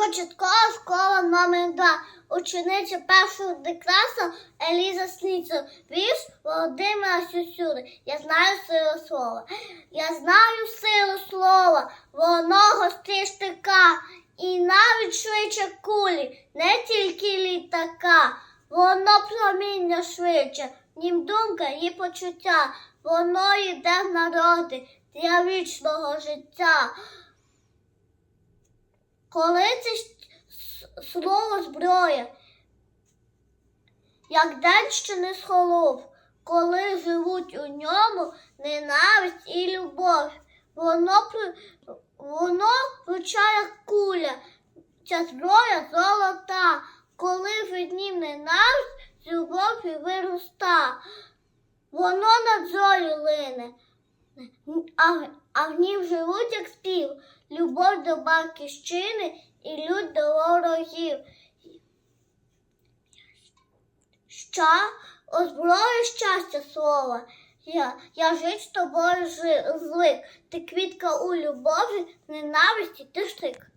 Початкова школа номер 2 Учениця першого Д класу Еліза Сніцер. Вірш Володимира Сюсюри. Я знаю силу слова. Я знаю силу слова, воно гостріше штика. І навіть швидше кулі, не тільки літака. Воно проміння швидше, нім думка і почуття. Воно йде в народи для вічного життя. Коли це слово зброя, як день, що не схолов, коли живуть у ньому ненависть і любов, воно, воно вручає куля, ця зброя золота, коли в нім ненависть, з любов'ю вироста, воно над зою лине, а, гнів живуть, як спів, любов до батьківщини і людь до ворогів. Ща озброє щастя слова. Я, я жить з тобою звик. Ти квітка у любові, ненависті ти штик.